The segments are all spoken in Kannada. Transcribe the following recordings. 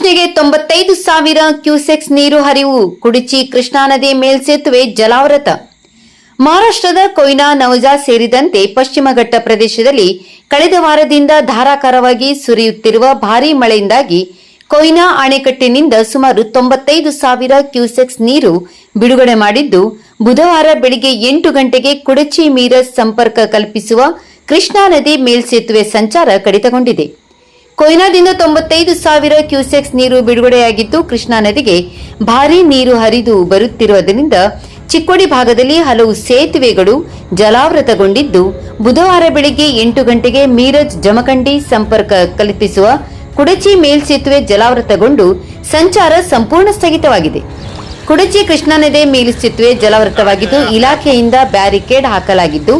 ತೊಂಬತ್ತೈದು ಸಾವಿರ ಕ್ಯೂಸೆಕ್ಸ್ ನೀರು ಹರಿವು. ಕುಡಿಚಿ ಕೃಷ್ಣಾ ನದಿ ಮೇಲ್ಸೇತುವೆ ಜಲಾವೃತ. ಮಹಾರಾಷ್ಟ್ರದ ಕೊಯ್ನಾ ನೌಜಾ ಸೇರಿದಂತೆ ಪಶ್ಚಿಮ ಘಟ್ಟ ಪ್ರದೇಶದಲ್ಲಿ ಕಳೆದ ವಾರದಿಂದ ಧಾರಾಕಾರವಾಗಿ ಸುರಿಯುತ್ತಿರುವ ಭಾರೀ ಮಳೆಯಿಂದಾಗಿ ಕೊಯ್ನಾ ಅಣೆಕಟ್ಟಿನಿಂದ ಸುಮಾರು ತೊಂಬತ್ತೈದು ಸಾವಿರ ಕ್ಯೂಸೆಕ್ಸ್ ನೀರು ಬಿಡುಗಡೆ ಮಾಡಿದ್ದು, ಬುಧವಾರ ಬೆಳಿಗ್ಗೆ ಎಂಟು ಗಂಟೆಗೆ ಕುಡಚಿ ಮೀರಜ್ ಸಂಪರ್ಕ ಕಲ್ಪಿಸುವ ಕೃಷ್ಣಾ ನದಿ ಮೇಲ್ಸೇತುವೆ ಸಂಚಾರ ಕಡಿತಗೊಂಡಿದೆ. ಕೊಯ್ನಾದಿಂದ ತೊಂಬತ್ತೈದು ಸಾವಿರ ಕ್ಯೂಸೆಕ್ಸ್ ನೀರು ಬಿಡುಗಡೆಯಾಗಿದ್ದು, ಕೃಷ್ಣಾ ನದಿಗೆ ಭಾರೀ ನೀರು ಹರಿದು ಬರುತ್ತಿರುವುದರಿಂದ ಚಿಕ್ಕೋಡಿ ಭಾಗದಲ್ಲಿ ಹಲವು ಸೇತುವೆಗಳು ಜಲಾವೃತಗೊಂಡಿದ್ದು, ಬುಧವಾರ ಬೆಳಿಗ್ಗೆ ಎಂಟು ಗಂಟೆಗೆ ಮೀರಜ್ ಜಮಖಂಡಿ ಸಂಪರ್ಕ ಕಲ್ಪಿಸುವ ಕುಡಚಿ ಮೇಲ್ಸೇತುವೆ ಜಲಾವೃತಗೊಂಡು ಸಂಚಾರ ಸಂಪೂರ್ಣ ಸ್ಥಗಿತವಾಗಿದೆ. ಕುಡಚಿ ಕೃಷ್ಣಾ ನದಿ ಮೇಲ್ಸೇತುವೆ ಜಲಾವೃತವಾಗಿದ್ದು, ಇಲಾಖೆಯಿಂದ ಬ್ಯಾರಿಕೇಡ್ ಹಾಕಲಾಗಿದ್ದು,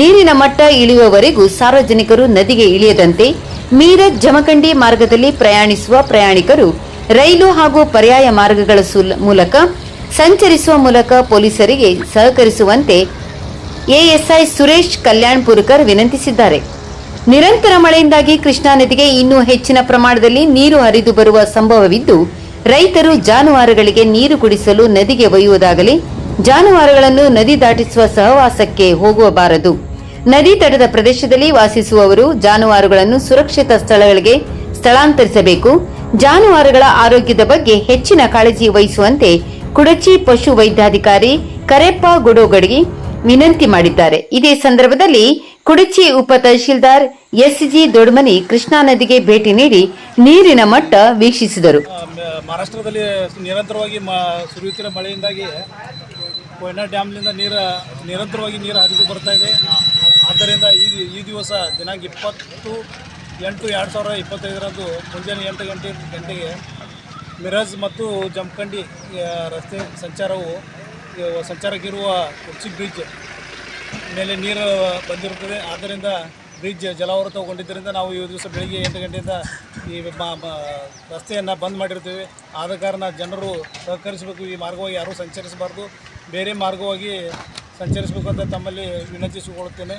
ನೀರಿನ ಮಟ್ಟ ಇಳಿಯುವವರೆಗೂ ಸಾರ್ವಜನಿಕರು ನದಿಗೆ ಇಳಿಯದಂತೆ ಮೀರಜ್ ಜಮಖಂಡಿ ಮಾರ್ಗದಲ್ಲಿ ಪ್ರಯಾಣಿಸುವ ಪ್ರಯಾಣಿಕರು ರೈಲು ಹಾಗೂ ಪರ್ಯಾಯ ಮಾರ್ಗಗಳ ಮೂಲಕ ಸಂಚರಿಸುವ ಮೂಲಕ ಪೊಲೀಸರಿಗೆ ಸಹಕರಿಸುವಂತೆ ಎಎಸ್ಐ ಸುರೇಶ್ ಕಲ್ಯಾಣ್ಪುರಕರ್ ವಿನಂತಿಸಿದ್ದಾರೆ. ನಿರಂತರ ಮಳೆಯಿಂದಾಗಿ ಕೃಷ್ಣಾ ನದಿಗೆ ಇನ್ನೂ ಹೆಚ್ಚಿನ ಪ್ರಮಾಣದಲ್ಲಿ ನೀರು ಹರಿದು ಬರುವ ಸಂಭವವಿದ್ದು, ರೈತರು ಜಾನುವಾರುಗಳಿಗೆ ನೀರು ಕುಡಿಸಲು ನದಿಗೆ ಒಯ್ಯುವುದಾಗಲಿ, ಜಾನುವಾರುಗಳನ್ನು ನದಿ ದಾಟಿಸುವ ಸಹವಾಸಕ್ಕೆ ಹೋಗುವಬಾರದು ನದಿ ತಟದ ಪ್ರದೇಶದಲ್ಲಿ ವಾಸಿಸುವವರು ಜಾನುವಾರುಗಳನ್ನು ಸುರಕ್ಷಿತ ಸ್ಥಳಗಳಿಗೆ ಸ್ಥಳಾಂತರಿಸಬೇಕು. ಜಾನುವಾರುಗಳ ಆರೋಗ್ಯದ ಬಗ್ಗೆ ಹೆಚ್ಚಿನ ಕಾಳಜಿ ವಹಿಸುವಂತೆ ಕುಡಚಿ ಪಶು ವೈದ್ಯಾಧಿಕಾರಿ ಕರೆಪ್ಪ ಗುಡೋಗಡಿಗೆ ವಿನಂತಿ ಮಾಡಿದ್ದಾರೆ. ಇದೇ ಸಂದರ್ಭದಲ್ಲಿ ಕುಡಚಿ ಉಪ ತಹಶೀಲ್ದಾರ್ ಎಸ್ಜಿ ದೊಡ್ಮನಿ ಕೃಷ್ಣಾ ನದಿಗೆ ಭೇಟಿ ನೀಡಿ ನೀರಿನ ಮಟ್ಟ ವೀಕ್ಷಿಸಿದರು. ಮಹಾರಾಷ್ಟ್ರದಲ್ಲಿ ನಿರಂತರವಾಗಿ ಸುರಿಯುತ್ತಿರುವ ಮಳೆಯಿಂದಾಗಿ ಕೊಯ್ನಾ ಡ್ಯಾಮ್ನಿಂದ ನೀರು, ನಿರಂತರವಾಗಿ ನೀರು ಹರಿದು ಬರ್ತಾ ಇದೆ. ಆದ್ದರಿಂದ ಈ ಈ ದಿವಸ ದಿನಾಂಕ ಇಪ್ಪತ್ತು ಎಂಟು ಎರಡು ಸಾವಿರದ ಇಪ್ಪತ್ತೈದರಂದು ಮುಂಜಾನೆ ಎಂಟು ಗಂಟೆ, ಗಂಟೆಗೆ ಮಿರಾಜ್ ಮತ್ತು ಜಮಖಂಡಿ ರಸ್ತೆ ಸಂಚಾರವು ಸಂಚಾರಕ್ಕಿರುವ ಕುರ್ಚಿ ಬ್ರಿಡ್ಜ್ ಮೇಲೆ ನೀರು ಬಂದಿರುತ್ತದೆ. ಆದ್ದರಿಂದ ಬ್ರಿಡ್ಜ್ ಜಲಾವೃತಗೊಂಡಿದ್ದರಿಂದ ನಾವು ಈ ದಿವಸ ಬೆಳಿಗ್ಗೆ ಎಂಟು ಗಂಟೆಯಿಂದ ಈ ರಸ್ತೆಯನ್ನು ಬಂದ್ ಮಾಡಿರ್ತೀವಿ ಆದ ಕಾರಣ ಜನರು ಸಹಕರಿಸಬೇಕು. ಈ ಮಾರ್ಗವಾಗಿ ಯಾರೂ ಸಂಚರಿಸಬಾರ್ದು. ಬೇರೆ ಮಾರ್ಗವಾಗಿ ಸಂಚರಿಸಬೇಕು ಅಂತ ತಮ್ಮಲ್ಲಿ ವಿನಂತಿಸಿಕೊಳ್ಳುತ್ತೇನೆ.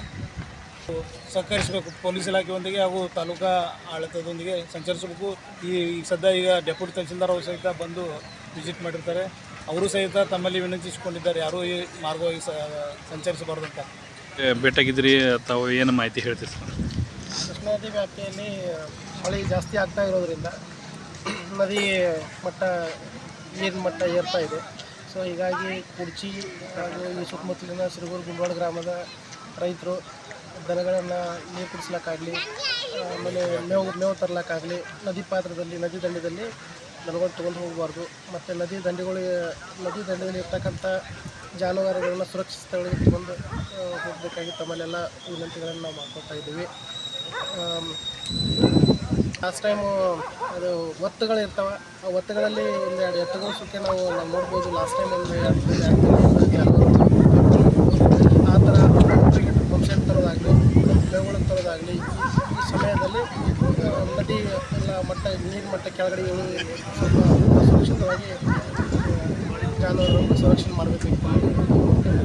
ಸಹಕರಿಸಬೇಕು ಪೊಲೀಸ್ ಇಲಾಖೆಯೊಂದಿಗೆ ಹಾಗೂ ತಾಲೂಕಾ ಆಡಳಿತದೊಂದಿಗೆ ಸಂಚರಿಸಬೇಕು. ಈ ಈಗ ಸದ್ಯ ಈಗ ಡೆಪ್ಯೂಟಿ ತಹಸೀಲ್ದಾರ್ ಅವರು ಸಹಿತ ಬಂದು ವಿಸಿಟ್ ಮಾಡಿರ್ತಾರೆ. ಅವರು ಸಹಿತ ತಮ್ಮಲ್ಲಿ ವಿನಂತಿಸಿಕೊಂಡಿದ್ದಾರೆ ಯಾರೂ ಈ ಮಾರ್ಗವಾಗಿ ಸ ಸಂಚರಿಸಬಾರ್ದು ಅಂತ. ಏ, ಭೇಟಿಯಾಗಿದ್ರಿ ತಾವು ಏನು ಮಾಹಿತಿ ಹೇಳ್ತೀರಿ ಸರ್? ಕೃಷ್ಣ ನದಿ ವ್ಯಾಪ್ತಿಯಲ್ಲಿ ಮಳೆ ಜಾಸ್ತಿ ಆಗ್ತಾ ಇರೋದ್ರಿಂದ ನದಿ ಮಟ್ಟ ನೀರಿನ ಮಟ್ಟ ಏರ್ತಾ ಇದೆ. ಸೊ ಹೀಗಾಗಿ ಕುರ್ಚಿ ಹಾಗೂ ಈ ಸುತ್ತಮುತ್ತಲಿನ ಸಿರುಗೂರು ಗುಂಡವಾಡ ಗ್ರಾಮದ ರೈತರು ದನಗಳನ್ನು ನೀರು ಕುಡಿಸ್ಲಿಕ್ಕಾಗಲಿ ಆಮೇಲೆ ಮೇವು ಮೇವು ತರ್ಲಿಕ್ಕಾಗಲಿ, ನದಿ ಪಾತ್ರದಲ್ಲಿ, ನದಿ ದಂಡೆಯಲ್ಲಿ ದನಗಳು ತೊಗೊಂಡು ಹೋಗಬಾರ್ದು. ಮತ್ತು ನದಿ ದಂಡೆಗಳಿಗೆ ನದಿ ದಂಡೆಯಲ್ಲಿ ಇರ್ತಕ್ಕಂಥ ಜಾನುವಾರುಗಳನ್ನ ಸುರಕ್ಷಿತ ಸ್ಥಳಗಳಿಗೆ ತೊಗೊಂಡು ಹೋಗಬೇಕಾಗಿ ತಮ್ಮಲ್ಲೆಲ್ಲ ವಿನಂತಿಗಳನ್ನು ನಾವು ಮಾಡ್ಕೊತಾ ಇದ್ದೀವಿ. ಲಾಸ್ಟ್ ಟೈಮು ಅದು ಒತ್ತುಗಳು ಇರ್ತವೆ. ಆ ಒತ್ತುಗಳಲ್ಲಿ ಒಂದು ಎರಡು ಸುತ್ತ ನಾವು ನಾವು ನೋಡ್ಬೋದು. ಲಾಸ್ಟ್ ಟೈಮ್ ಒಂದು ಆ ಥರ ಪಂಪ್ಸೆಟ್ ತರೋದಾಗಲಿ ಮೇವುಗಳು ತರೋದಾಗಲಿ, ಈ ಸಮಯದಲ್ಲಿ ನದಿ ಎಲ್ಲ ಮಟ್ಟ ನೀರಿನ ಮಟ್ಟ ಕೆಳಗಡೆ ಇಳಿ ಸ್ವಲ್ಪ ಸುರಕ್ಷಿತವಾಗಿ ಜಾನುವಾರು ಸಂರಕ್ಷಣೆ ಮಾಡಬೇಕಾಗಿತ್ತು